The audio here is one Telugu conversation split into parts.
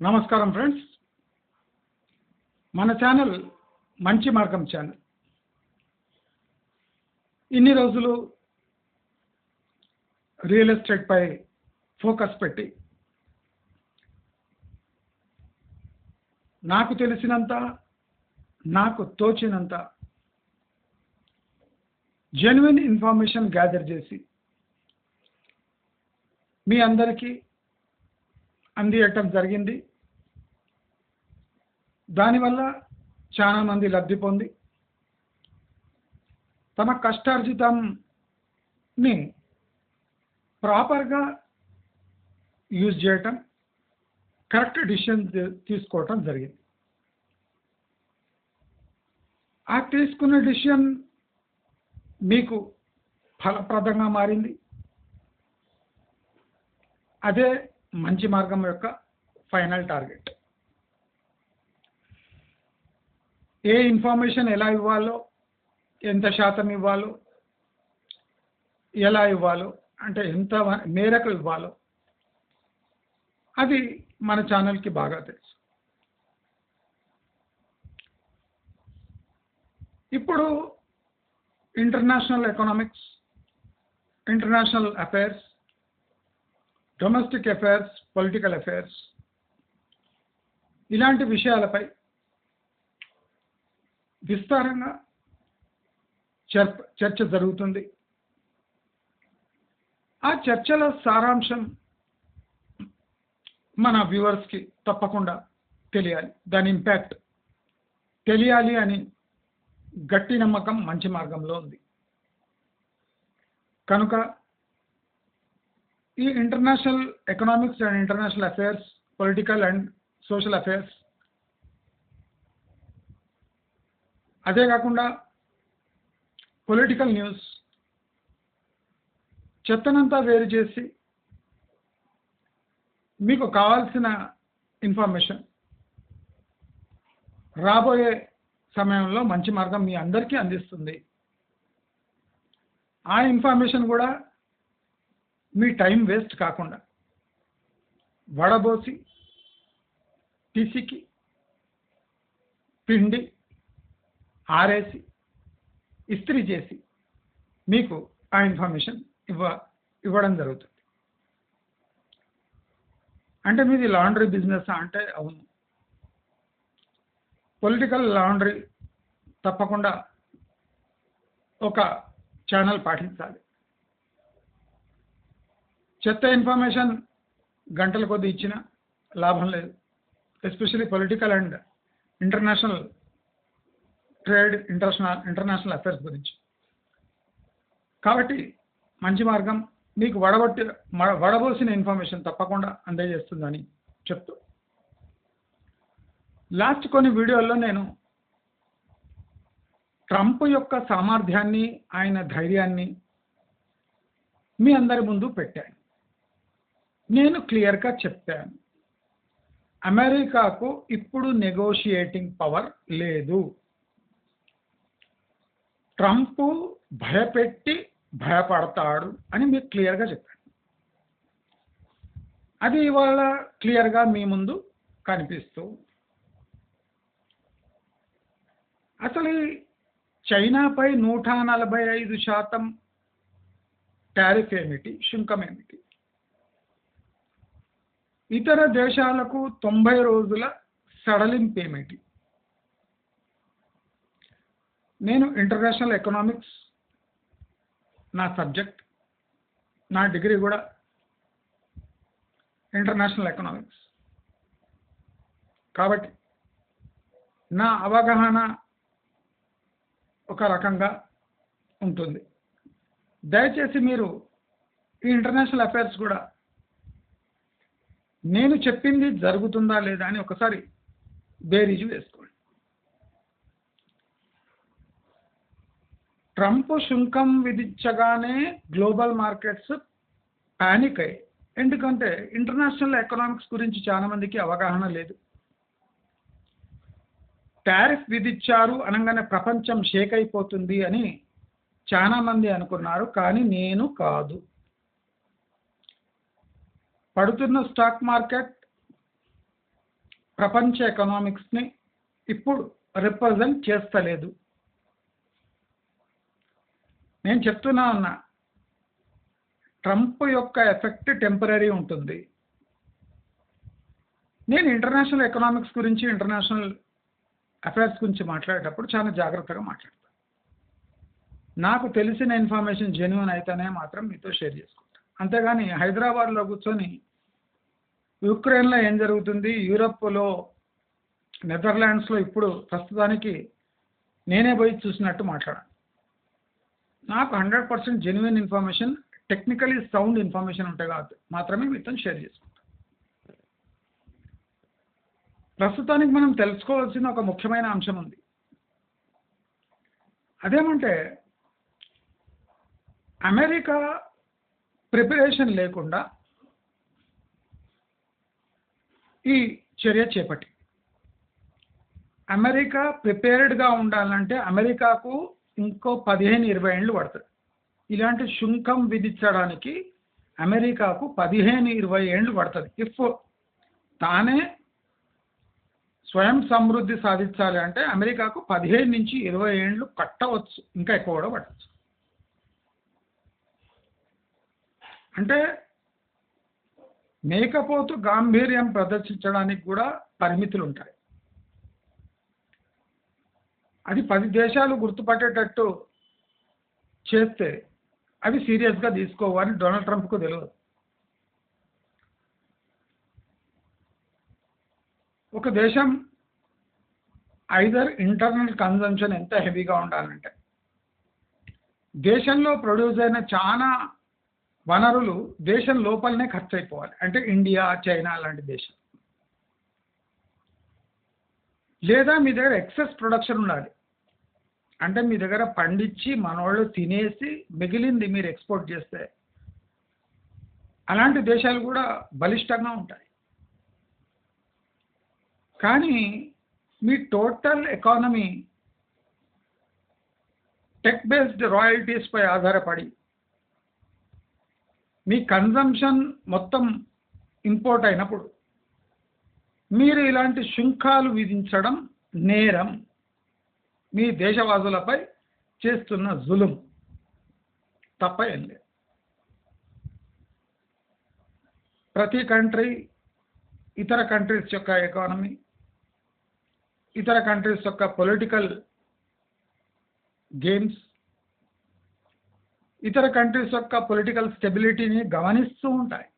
నమస్కారం ఫ్రెండ్స్. మన ఛానల్ మంచి మార్గం ఛానల్. ఇన్ని రోజులు రియల్ ఎస్టేట్పై ఫోకస్ పెట్టి నాకు తెలిసినంత నాకు తోచినంత జెన్యున్ ఇన్ఫర్మేషన్ గ్యాదర్ చేసి మీ అందరికీ అందియటం జరిగింది. దానివల్ల చాలామంది లబ్ధి పొంది తమ కష్టార్జితంని ప్రాపర్గా యూజ్ చేయటం కరెక్ట్ డిసిషన్ తీసుకోవటం జరిగింది. ఆ తీసుకున్న డిసిషన్ మీకు ఫలప్రదంగా మారింది. అదే మంచి మార్గం యొక్క ఫైనల్ టార్గెట్. ఏ ఇన్ఫర్మేషన్ ఎలా ఇవ్వాలో ఎంత శాతం ఇవ్వాలో ఎలా ఇవ్వాలో అంటే ఎంత మేరకు ఇవ్వాలో అది మన ఛానల్కి బాగా తెలుసు. ఇప్పుడు international economics international affairs domestic affairs political affairs ఇలాంటి విషయాలపై విస్తారంగా చర్చ చర్చ జరుగుతుంది. ఆ చర్చల సారాంశం మన వ్యూవర్స్కి తప్పకుండా తెలియాలి. దాని ఇంపాక్ట్ తెలియాలి అని గట్టి నమ్మకం మంచి మార్గంలో ఉంది. కనుక ఈ international economics and international affairs political and social affairs అదే కాకుండా పొలిటికల్ న్యూస్ చెత్తనంతా వేరు చేసి మీకు కావాల్సిన ఇన్ఫర్మేషన్ రాబోయే సమయంలో మంచి మార్గం మీ అందరికీ అందిస్తుంది. ఆ ఇన్ఫర్మేషన్ కూడా మీ టైం వేస్ట్ కాకుండా వడబోసి పిసికి పిండి ఆరేసి ఇస్త్రీ చేసి మీకు ఆ ఇన్ఫర్మేషన్ ఇవ్వ ఇవ్వడం జరుగుతుంది. అంటే మీది లాండ్రీ బిజినెస్ అంటే అవును. పొలిటికల్ లాండ్రీ తప్పకుండా ఒక ఛానల్ పాటించాలి. చెత్త ఇన్ఫర్మేషన్ గంటల కొద్ది ఇచ్చిన లాభం లేదు. Especially political and international trade international international affairs గురించి. కాబట్టి మంచి మార్గం. మీకు వడబట్టి వడబోసిన ఇన్ఫర్మేషన్ తప్పకుండా అందజేస్తుందని చెప్తూ. లాస్ట్ కొన్ని వీడియోల్లో నేను ట్రంప్ యొక్క సామర్థ్యాన్ని ఆయన ధైర్యాన్ని మీ అందరి ముందు పెట్టాను. నేను క్లియర్గా చెప్పాను. అమెరికాకు ఇప్పుడు నెగోషియేటింగ్ పవర్ లేదు. ట్రంప్ భయపెట్టి భయపడతాడు అని మీకు క్లియర్గా చెప్పాను అది ఇవాళ క్లియర్గా మీ ముందు కనిపిస్తూ అసలు చైనాపై నూట నలభై ఐదు శాతం టారిఫ్ ఏమిటి? శుంకం ఏమిటి? ఇతర దేశాలకు తొంభై రోజుల సడలింపు ఏమిటి? నేను ఇంటర్నేషనల్ ఎకనామిక్స్ నా సబ్జెక్ట్ నా డిగ్రీ కూడా ఇంటర్నేషనల్ ఎకనామిక్స్. కాబట్టి నా అవగాహన ఒక రకంగా ఉంటుంది. దయచేసి మీరు ఈ ఇంటర్నేషనల్ అఫైర్స్ కూడా నేను చెప్పింది జరుగుతుందా లేదా అని ఒకసారి బేరీజు వేసుకోండి. ట్రంప్ శుంకం విధించగానే గ్లోబల్ మార్కెట్స్ ప్యానిక్ అయ్యాయి. ఎందుకంటే ఇంటర్నేషనల్ ఎకనామిక్స్ గురించి చాలా మందికి అవగాహన లేదు. టారిఫ్ విధించారు అనగానే ప్రపంచం షేక్ అయిపోతుంది అని చాలా మంది అనుకున్నారు కానీ నేను కాదు. పడుతున్న స్టాక్ మార్కెట్ ప్రపంచ ఎకనామిక్స్ని ఇప్పుడు రిప్రజెంట్ చేస్తలేదు. నేను చెప్తున్నా ఉన్నా ట్రంప్ యొక్క ఎఫెక్ట్ టెంపరీ ఉంటుంది. నేను ఇంటర్నేషనల్ ఎకనామిక్స్ గురించి ఇంటర్నేషనల్ అఫైర్స్ గురించి మాట్లాడేటప్పుడు చాలా జాగ్రత్తగా మాట్లాడతాను నాకు తెలిసిన ఇన్ఫర్మేషన్ జెన్యున్ అయితేనే మాత్రం మీతో షేర్ చేసుకుంటాను అంతేగాని హైదరాబాద్లో కూర్చొని యుక్రెయిన్లో ఏం జరుగుతుంది? యూరప్లో నెదర్లాండ్స్లో ఇప్పుడు ప్రస్తుతానికి నేనే పోయి చూసినట్టు మాట్లాడాను. నాకు hundred percent genuine information technically sound information ఉంటే కాదు మాత్రమే మీతో షేర్ చేసుకుంటాను ప్రస్తుతానికి మనం తెలుసుకోవాల్సిన ఒక ముఖ్యమైన అంశం ఉంది. అదేమంటే అమెరికా ప్రిపరేషన్ లేకుండా ఈ చర్య చేపట్టి. అమెరికా ప్రిపేర్డ్గా ఉండాలంటే అమెరికాకు ఇంకో పదిహేను ఇరవై ఏళ్ళు పడుతుంది. ఇలాంటి శుంకం విధించడానికి అమెరికాకు పదిహేను ఇరవై ఏళ్ళు పడుతుంది. ఇఫ్ తానే స్వయం సమృద్ధి సాధించాలి అంటే అమెరికాకు పదిహేను నుంచి ఇరవై ఏళ్ళు కట్టవచ్చు. ఇంకా ఎక్కువ కూడా పట్టవచ్చు. అంటే మేకపోతు గాంభీర్యం ప్రదర్శించడానికి కూడా పరిమితులు ఉంటాయి అది పది దేశాలు గుర్తుపట్టేటట్టు చేస్తే అవి సీరియస్గా తీసుకోవని డొనాల్డ్ ట్రంప్కు తెలియదు ఒక దేశం ఐదర్ ఇంటర్నల్ కన్జంప్షన్ ఎంత హెవీగా ఉండాలంటే దేశంలో ప్రొడ్యూస్ అయిన చాలా వనరులు దేశం లోపలనే ఖర్చు అయిపోవాలి అంటే ఇండియా చైనా లాంటి దేశం. లేదా మీ దగ్గర ఎక్సెస్ ప్రొడక్షన్ ఉండాలి. అంటే మీ దగ్గర పండించి మనవాళ్ళు తినేసి మిగిలింది మీరు ఎక్స్పోర్ట్ చేస్తే అలాంటి దేశాలు కూడా బలిష్టంగా ఉంటాయి. కానీ మీ టోటల్ ఎకానమీ టెక్ బేస్డ్ రాయల్టీస్పై ఆధారపడి మీ కన్జంప్షన్ మొత్తం ఇంపోర్ట్ అయినప్పుడు మీరు ఇలాంటి శుంకాలు విధించడం నేరం మీ దేశవాసులపై చేస్తున్న జులుం. తప్ప ఏం లేదు. ప్రతి కంట్రీ ఇతర కంట్రీస్ యొక్క ఎకానమీ ఇతర కంట్రీస్ యొక్క పొలిటికల్ గేమ్స్ ఇతర కంట్రీస్ యొక్క పొలిటికల్ స్టెబిలిటీని గమనిస్తూ ఉంటాయి.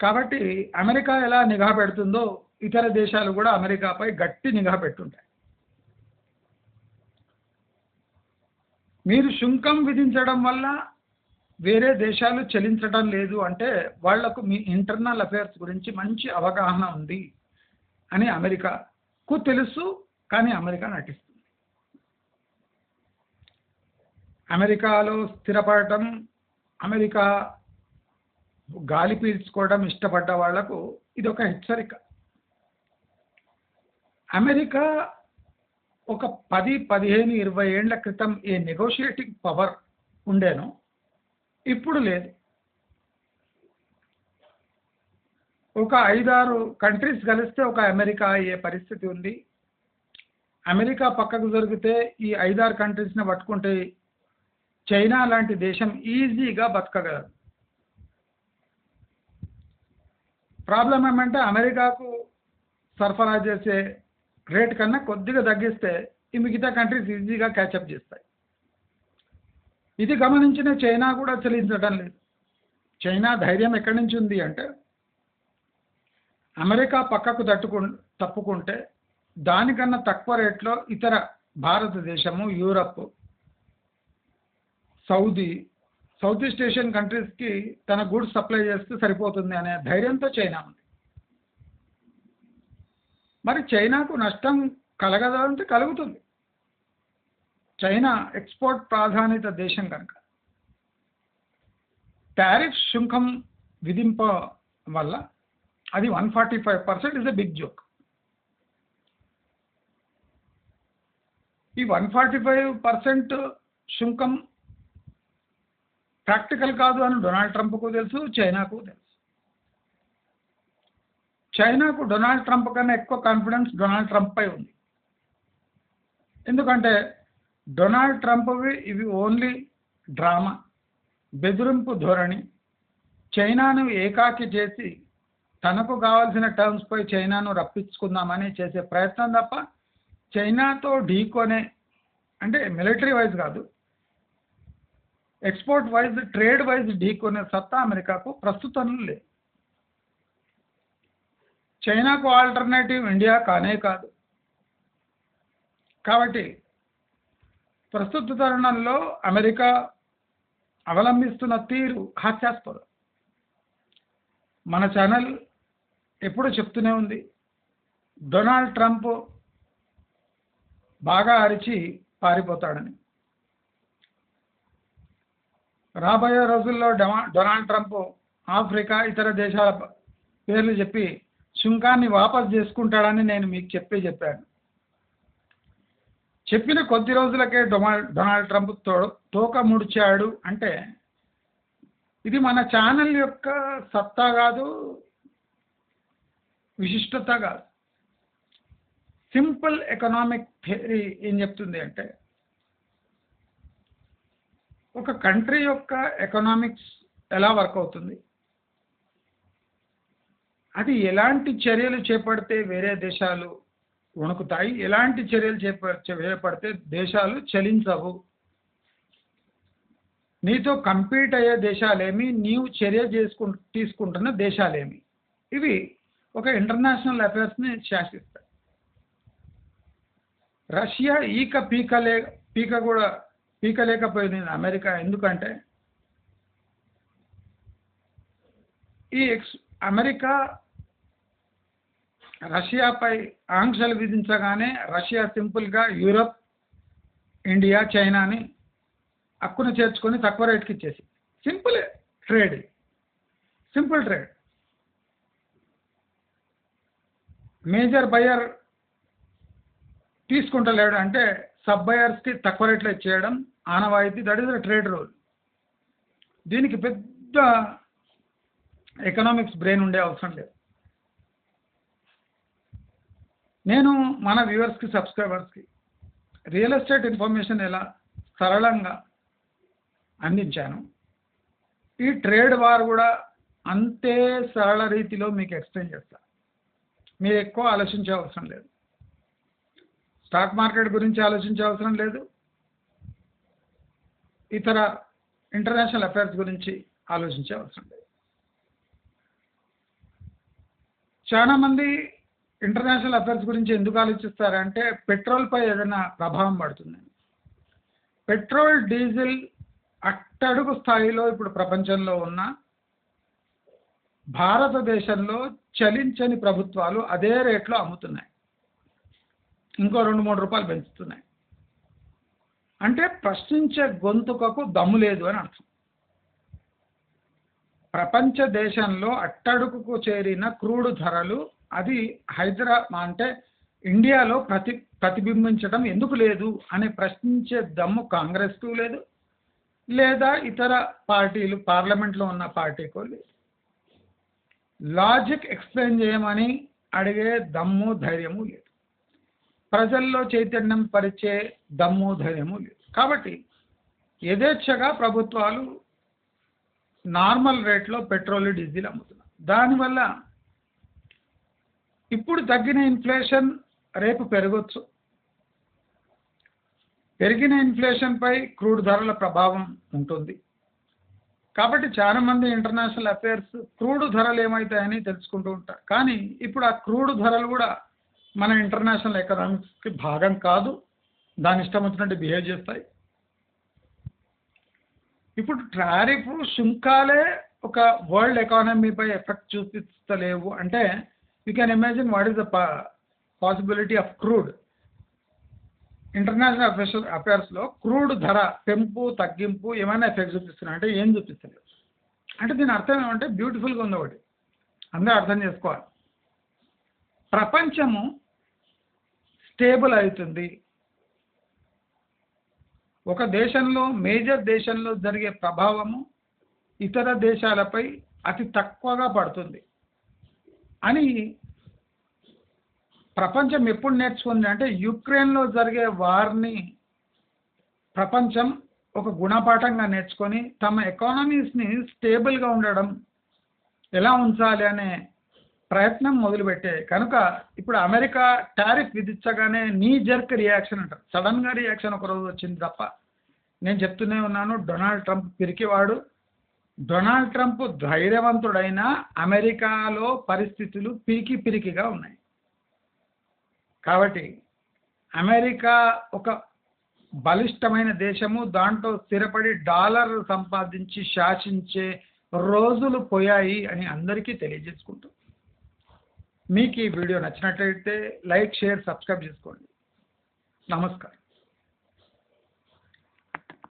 కాబట్టి అమెరికా ఎలా నిఘా పెడుతుందో ఇతర దేశాలు కూడా అమెరికాపై గట్టి నిఘా పెట్టుంటాయి. మీరు శుంకం విధించడం వల్ల వేరే దేశాలు చెల్లించడం లేదు అంటే వాళ్ళకు మీ ఇంటర్నల్ అఫైర్స్ గురించి మంచి అవగాహన ఉంది అని అమెరికాకు తెలుసు కానీ అమెరికా నటిస్తుంది. అమెరికాలో స్థిరపడటం అమెరికా గాలి పీల్చుకోవడం ఇష్టపడ్డ వాళ్ళకు ఇది ఒక హెచ్చరిక. అమెరికా ఒక పది పదిహేను ఇరవై ఏళ్ళ క్రితం ఏ నెగోషియేటింగ్ పవర్ ఉండేను ఇప్పుడు లేదు. ఒక ఐదారు కంట్రీస్ కలిస్తే ఒక అమెరికా అయ్యే పరిస్థితి ఉంది. అమెరికా పక్కకు జరిగితే ఈ ఐదారు కంట్రీస్ని పట్టుకుంటే చైనా లాంటి దేశం ఈజీగా బతకగలదు. ప్రాబ్లం ఏమంటే అమెరికాకు సరఫరా చేసే రేట్ కన్నా కొద్దిగా తగ్గిస్తే ఈ మిగతా కంట్రీస్ ఈజీగా క్యాచప్ చేస్తాయి. ఇది గమనించిన చైనా కూడా చెల్లించడం లేదు. చైనా ధైర్యం ఎక్కడి నుంచి ఉంది అంటే అమెరికా పక్కకు తట్టుకు తప్పుకుంటే దానికన్నా తక్కువ రేట్లో ఇతర భారతదేశము Europe Saudi South East Asian కంట్రీస్కి తన గూడ్స్ సప్లై చేస్తే సరిపోతుంది అనే ధైర్యంతో చైనా ఉంది. మరి చైనాకు నష్టం కలగదా అంటే కలుగుతుంది. చైనా ఎక్స్పోర్ట్ ప్రాధాన్యత దేశం కనుక. టారిఫ్ శుంకం విధింప వల్ల అది one forty five percent is a big joke. ఈ వన్ ఫార్టీ ఫైవ్ పర్సెంట్ శుంకం ప్రాక్టికల్ కాదు అని డొనాల్డ్ ట్రంప్కు తెలుసు చైనాకు తెలుసు. చైనాకు డొనాల్డ్ ట్రంప్ కన్నా ఎక్కువ కాన్ఫిడెన్స్ డొనాల్డ్ ట్రంప్పై ఉంది. ఎందుకంటే డొనాల్డ్ ట్రంప్వి ఇవి ఓన్లీ డ్రామా బెదిరింపు ధోరణి. చైనాను ఏకాకి చేసి తనకు కావాల్సిన టర్మ్స్పై చైనాను రప్పించుకుందామని చేసే ప్రయత్నం తప్ప చైనాతో ఢీకొనే అంటే మిలిటరీ వైజ్ కాదు ఎక్స్పోర్ట్ వైజ్ ట్రేడ్ వైజ్ ఢీకొనే సత్తా అమెరికాకు ప్రస్తుతంలో లేదు చైనాకు ఆల్టర్నేటివ్ ఇండియా కానే కాదు. కాబట్టి ప్రస్తుత తరుణంలో అమెరికా అవలంబిస్తున్న తీరు హాస్యాస్పదం. మన ఛానల్ ఎప్పుడు చెప్తూనే ఉంది. డొనాల్డ్ ట్రంప్ బాగా అరిచి పారిపోతాడని. రాబోయే రోజుల్లో డొనా డొనాల్డ్ ట్రంప్ ఆఫ్రికా ఇతర దేశాల పేర్లు చెప్పి సుంకాన్ని వాపసు చేసుకుంటాడని నేను మీకు చెప్పే చెప్పాను. చెప్పిన కొద్ది రోజులకే డొనాల్డ్ డొనాల్డ్ ట్రంప్తో తోక ముడిచాడు అంటే ఇది మన ఛానల్ యొక్క సత్తా కాదు విశిష్టత కాదు. సింపుల్ ఎకనామిక్ థియరీ ఏం చెప్తుంది అంటే ఒక కంట్రీ యొక్క ఎకనామిక్స్ ఎలా వర్క్ అవుతుంది? అది ఎలాంటి చర్యలు చేపడితే వేరే దేశాలు వణుకుతాయి? ఎలాంటి చర్యలు చేప చేపడితే దేశాలు చలించవు? నీతో కంపీట్ అయ్యే దేశాలేమి? నీవు చర్య చేసుకు తీసుకుంటున్న దేశాలేమి? ఇవి ఒక ఇంటర్నేషనల్ అఫైర్స్ని శాసిస్తాయి. రష్యా ఈక పీకలే పీక కూడా పీకలేకపోయింది అమెరికా ఎందుకంటే ఈ ఎక్స్ అమెరికా రష్యాపై ఆంక్షలు విధించగానే రష్యా సింపుల్గా యూరప్ ఇండియా చైనాని హక్కును చేర్చుకొని తక్కువ రేట్కి ఇచ్చేసి simple trade. Simple trade. Major buyer తీసుకుంటలేడు అంటే సబ్ బయర్స్కి తక్కువ రేట్లో ఇచ్చేయడం ఆనవాయితీ that is the trade role దీనికి పెద్ద ఎకనామిక్స్ బ్రెయిన్ ఉండే అవసరం లేదు. నేను మన వ్యూవర్స్కి సబ్స్క్రైబర్స్కి రియల్ ఎస్టేట్ ఇన్ఫర్మేషన్ ఎలా సరళంగా అందించాను? ఈ ట్రేడ్ వార్ కూడా అంతే సరళ రీతిలో మీకు ఎక్స్ప్లెయిన్ చేస్తా. మీరు ఎక్కువ ఆలోచించే అవసరం లేదు. స్టాక్ మార్కెట్ గురించి ఆలోచించే అవసరం లేదు. ఇతర ఇంటర్నేషనల్ అఫైర్స్ గురించి ఆలోచించే అవసరం లేదు. చాలామంది ఇంటర్నేషనల్ అఫైర్స్ గురించి ఎందుకు ఆలోచిస్తారంటే పెట్రోల్పై ఏదైనా ప్రభావం పడుతుంది. పెట్రోల్ డీజిల్ అట్టడుగు స్థాయిలో ఇప్పుడు ప్రపంచంలో ఉన్న భారతదేశంలో చలించని ప్రభుత్వాలు అదే రేట్లో అమ్ముతున్నాయి. ఇంకో రెండు మూడు రూపాయలు పెంచుతున్నాయి. అంటే ప్రశ్నించే గొంతుకకు దమ్ము లేదు అని అర్థం. ప్రపంచ దేశంలో అట్టడుగుకు చేరిన క్రూడు ధరలు అది హైదరాబాద్ అంటే ఇండియాలో ప్రతి ప్రతిబింబించడం ఎందుకు లేదు అని ప్రశ్నించే దమ్ము కాంగ్రెస్కు లేదు లేదా ఇతర పార్టీలు పార్లమెంట్లో ఉన్న పార్టీకు లేదు. లాజిక్ ఎక్స్ప్లెయిన్ చేయమని అడిగే దమ్ము ధైర్యము లేదు. ప్రజల్లో చైతన్యం పరిచే దమ్ము ధైర్యము లేదు. కాబట్టి యథేచ్ఛగా ప్రభుత్వాలు నార్మల్ రేట్లో పెట్రోల్ డీజిల్ అమ్ముతున్నారు. దానివల్ల ఇప్పుడు తగ్గిన ఇన్ఫ్లేషన్ రేపు పెరగచ్చు. పెరిగిన ఇన్ఫ్లేషన్పై క్రూడ్ ధరల ప్రభావం ఉంటుంది. కాబట్టి చాలామంది ఇంటర్నేషనల్ అఫైర్స్ క్రూడ్ ధరలు ఏమవుతాయని తెలుసుకుంటూ ఉంటారు. కానీ ఇప్పుడు ఆ క్రూడ్ ధరలు కూడా మన ఇంటర్నేషనల్ ఎకనామిక్స్కి భాగం కాదు. దాని ఇష్టం వచ్చినట్టు బిహేవ్ చేస్తాయి. ఇప్పుడు టారిఫ్ సుంకాలే ఒక వరల్డ్ ఎకానమీపై ఎఫెక్ట్ చూపిస్తలేవు. అంటే you can imagine what is the possibility of crude international affairs అఫేర్స్లో crude ధర పెంపు తగ్గింపు ఏమైనా ఎఫెక్ట్ చూపిస్తున్నాయి. అంటే ఏం చూపిస్తలేదు అంటే దీని అర్థం ఏమంటే బ్యూటిఫుల్గా ఉంది ఒకటి. అందరూ అర్థం చేసుకోవాలి. ప్రపంచము స్టేబుల్ అవుతుంది. ఒక దేశంలో మేజర్ దేశంలో జరిగే ప్రభావము ఇతర దేశాలపై అతి తక్కువగా పడుతుంది. అని ప్రపంచం ఎప్పుడు నేర్చుకుంది అంటే యుక్రెయిన్లో జరిగే వార్ని ప్రపంచం ఒక గుణపాఠంగా నేర్చుకొని తమ ఎకానమీస్ని స్టేబుల్గా ఉండడం ఎలా ఉంచాలి అనే ప్రయత్నం మొదలుపెట్టే. కనుక ఇప్పుడు అమెరికా టారిఫ్ విధించగానే నీ జర్క్ రియాక్షన్ అంటారు సడన్గా రియాక్షన్ ఒక రోజు వచ్చింది తప్ప. నేను చెప్తూనే ఉన్నాను డొనాల్డ్ ట్రంప్ పిరికివాడు. డొనాల్డ్ ట్రంప్ ధైర్యవంతుడైన అమెరికాలో పరిస్థితులు పిరికి పిరికిగా ఉన్నాయి. కాబట్టి అమెరికా ఒక బలిష్టమైన దేశము. దాంట్లో స్థిరపడి డాలర్ సంపాదించి శాసించే రోజులు పోయాయి అని అందరికీ తెలియజేసుకుంటూ. మీకు ఈ వీడియో నచ్చినట్లయితే లైక్ షేర్ సబ్స్క్రైబ్ చేసుకోండి. నమస్కారం.